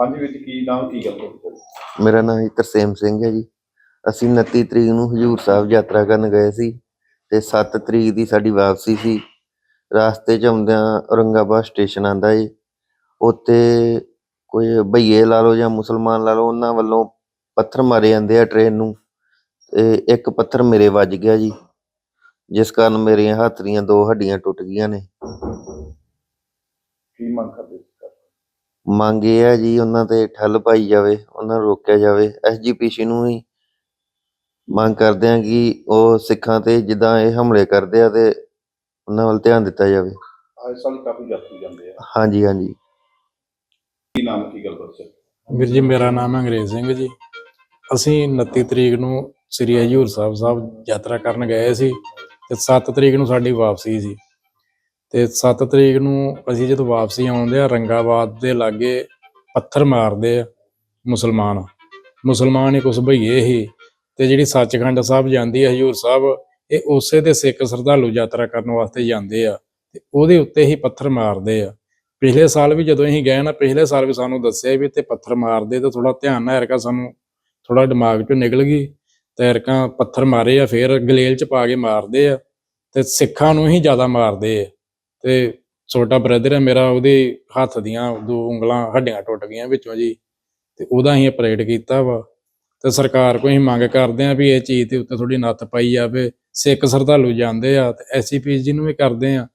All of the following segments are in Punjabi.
ਹਾਂਜੀ ਵਿੱਚ ਕੀ ਨਾਮ ਕੀ ਗੱਲ ਹੋਈ? ਮੇਰਾ ਨਾਮ ਜੀ ਤਰਸੇਮ ਸਿੰਘ ਹੈ ਜੀ। ਅਸੀਂ 29 ਤਰੀਕ ਨੂੰ ਹਜੂਰ ਸਾਹਿਬ ਯਾਤਰਾ ਕਰਨ ਗਏ ਸੀ ਤੇ 7 ਤਰੀਕ ਦੀ ਸਾਡੀ ਵਾਪਸੀ ਸੀ। ਰਾਸਤੇ 'ਚ ਆਉਂਦਿਆਂ ਔਰੰਗਾਬਾਦ ਸਟੇਸ਼ਨ ਆਂਦਾ ਜੀ ਉੱਥੇ ਕੋਈ ਭਈਏ ਲਾ ਲਓ ਜਾਂ ਮੁਸਲਮਾਨ ਲਾ ਲਓ ਉਹਨਾਂ ਵੱਲੋਂ ਪੱਥਰ ਮਾਰੇ ਜਾਂਦੇ ਆ ਟ੍ਰੇਨ ਨੂੰ ਤੇ ਇੱਕ ਪੱਥਰ ਮੇਰੇ ਵੱਜ ਗਿਆ ਜੀ ਜਿਸ ਕਾਰਨ ਮੇਰੀਆਂ ਹੱਥ ਦੀਆਂ ਦੋ ਹੱਡੀਆਂ ਟੁੱਟ ਗਈਆਂ ਨੇ। ਕੀ ਮੰਗ ਕਰਦੇ ਮੰਗ ਇਹ ਹੈ ਜੀ ਉਹਨਾਂ ਤੇ ਠੱਲ ਪਾਈ ਜਾਵੇ ਉਹਨਾਂ ਨੂੰ ਰੋਕਿਆ ਜਾਵੇ। ਐਸਜੀਪੀਸੀ ਨੂੰ ਹੀ ਮੰਗ ਕਰਦੇ ਆ ਕਿ ਉਹ ਸਿੱਖਾਂ ਤੇ ਜਿੱਦਾਂ ਇਹ ਹਮਲੇ ਕਰਦੇ ਆ ਤੇ ਉਹਨਾਂ ਵੱਲ ਧਿਆਨ ਦਿੱਤਾ ਜਾਵੇ। ਅੱਜ ਸਾਲ ਕਾਫੀ ਯਾਤਰੀ ਜਾਂਦੇ ਆ। ਹਾਂਜੀ ਹਾਂਜੀ। ਕੀ ਨਾਮ ਕੀ ਗੱਲ ਦੱਸੋ ਵੀਰ ਜੀ ਮੇਰਾ ਨਾਮ ਹੈ ਅੰਗਰੇਜ਼ ਸਿੰਘ ਜੀ। ਅਸੀਂ 29 ਤਰੀਕ ਨੂੰ ਸ੍ਰੀ ਹਜੂਰ ਸਾਹਿਬ ਸਾਹਿਬ ਯਾਤਰਾ ਕਰਨ ਗਏ ਸੀ ਤੇ 7 ਤਰੀਕ ਨੂੰ ਸਾਡੀ ਵਾਪਸੀ ਸੀ। ਤੇ 7 ਤਰੀਕ ਨੂੰ ਅਸੀਂ ਜਦੋਂ ਵਾਪਸੀ ਆਉਂਦੇ ਆ, ਰੰਗਾਬਾਦ ਦੇ ਲਾਗੇ ਪੱਥਰ ਮਾਰਦੇ ਆ ਮੁਸਲਮਾਨ। ਮੁਸਲਮਾਨ ਹੀ ਕੁਛ ਭਈਏ ਹੀ ਤੇ ਜਿਹੜੀ ਸੱਚਖੰਡ ਸਾਹਿਬ ਜਾਂਦੀ ਹੈ ਹਜੂਰ ਸਾਹਿਬ, ਇਹ ਉਸੇ ਤੇ ਸਿੱਖ ਸ਼ਰਧਾਲੂ ਯਾਤਰਾ ਕਰਨ ਵਾਸਤੇ ਜਾਂਦੇ ਆ ਤੇ ਉਹਦੇ ਉੱਤੇ ਹੀ ਪੱਥਰ ਮਾਰਦੇ ਆ। ਪਿਛਲੇ ਸਾਲ ਵੀ ਜਦੋਂ ਅਸੀਂ ਗਏ ਨਾ, ਪਿਛਲੇ ਸਾਲ ਵੀ ਸਾਨੂੰ ਦੱਸਿਆ ਵੀ ਇੱਥੇ ਪੱਥਰ ਮਾਰਦੇ ਤਾਂ ਥੋੜਾ ਧਿਆਨ ਨਾਲ ਐਰਕਾ ਸਾਨੂੰ ਥੋੜਾ ਦਿਮਾਗ ਚੋਂ ਨਿਕਲ ਗਈ ਤੇ ਐਰਕਾ ਪੱਥਰ ਮਾਰੇ ਆ, ਫੇਰ ਗਲੇਲ ਚ ਪਾ ਕੇ ਮਾਰਦੇ ਆ ਤੇ ਸਿੱਖਾਂ ਨੂੰ ਹੀ ਜ਼ਿਆਦਾ ਮਾਰਦੇ ਆ। ਤੇ ਛੋਟਾ ਬ੍ਰਦਰ ਹੈ ਮੇਰਾ ਉਹਦੇ ਹੱਥ ਦੀਆਂ ਦੋ ਉਂਗਲਾਂ ਹੱਡੀਆਂ ਟੁੱਟ ਗਈਆਂ ਵਿੱਚੋਂ ਜੀ, ਤੇ ਉਹਦਾ ਅਸੀਂ ਆਪਰੇਟ ਕੀਤਾ ਵਾ। ਤੇ ਸਰਕਾਰ ਕੋਲ ਮੰਗ ਕਰਦੇ ਆ ਵੀ ਇਹ ਚੀਜ਼ ਦੇ ਉੱਤੇ ਥੋੜੀ ਨੱਥ ਪਾਈ ਜਾਵੇ। ਸਿੱਖ ਸ਼ਰਧਾਲੂ ਜਾਂਦੇ ਆ, ਤੇ ਐਸਸੀਪੀਸ ਜੀ ਨੂੰ ਵੀ ਕਰਦੇ ਆ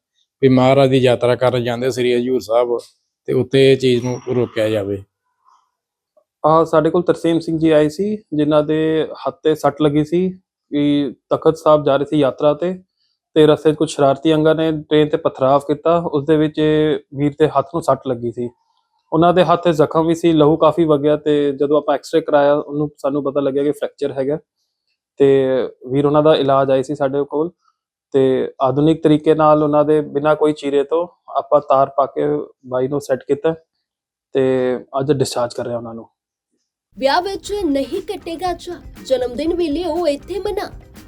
ਵੀ ਮਹਾਰਾਜ ਦੀ ਯਾਤਰਾ ਕਰਨ ਜਾਂਦੇ ਸ੍ਰੀ ਹਜੂਰ ਸਾਹਿਬ, ਤੇ ਉੱਤੇ ਇਹ ਚੀਜ਼ ਨੂੰ ਰੋਕਿਆ ਜਾਵੇ। ਆ ਸਾਡੇ ਕੋਲ ਤਰਸੇਮ ਸਿੰਘ ਜੀ ਆਏ ਸੀ, ਜਿਨ੍ਹਾਂ ਦੇ ਹੱਥ ਤੇ ਸੱਟ ਲੱਗੀ ਸੀ ਕਿ ਤਖਤ ਸਾਹਿਬ ਜਾ ਰਹੇ ਸੀ ਯਾਤਰਾ ਤੇ। ਤੇ ਰਸਤੇ 'ਚ ਕੁਝ ਸ਼ਰਾਰਤੀ ਅੰਗਾਂ ਨੇ ਟ੍ਰੇਨ ਤੇ ਪਥਰਾਵ ਕੀਤਾ। ਉਸ ਦੇ ਵਿੱਚ ਇਹ ਵੀਰ ਦੇ ਹੱਥ ਨੂੰ ਸੱਟ ਲੱਗੀ ਸੀ। ਉਹਨਾਂ ਦੇ ਹੱਥ ਤੇ ਜ਼ਖਮ ਵੀ ਸੀ, ਲਹੂ ਕਾਫੀ ਵਗਿਆ ਤੇ ਜਦੋਂ ਆਪਾਂ ਐਕਸ-ਰੇ ਕਰਾਇਆ, ਉਹਨੂੰ ਸਾਨੂੰ ਪਤਾ ਲੱਗਿਆ ਕਿ ਫ੍ਰੈਕਚਰ ਹੈਗਾ। ਤੇ ਵੀਰ ਉਹਨਾਂ ਦਾ ਇਲਾਜ ਆਈ ਸੀ ਸਾਡੇ ਕੋਲ ਤੇ ਆਧੁਨਿਕ ਤਰੀਕੇ ਨਾਲ ਉਹਨਾਂ ਦੇ ਬਿਨਾਂ ਕੋਈ ਚੀਰੇ ਤੋਂ ਆਪਾਂ ਤਾਰ ਪਾ ਕੇ ਬਾਈ ਨੂੰ ਸੈੱਟ ਕੀਤਾ ਤੇ ਅੱਜ ਡਿਸਚਾਰਜ ਕਰ ਰਿਹਾ ਉਹਨਾਂ ਨੂੰ। ਵਿਆਹ ਵਿੱਚ ਨਹੀਂ ਕੱਟੇਗਾ ਚਾ ਜਨਮ ਦਿਨ ਵੇਲੇ ਉਹ ਇੱਥੇ ਮਨਾ।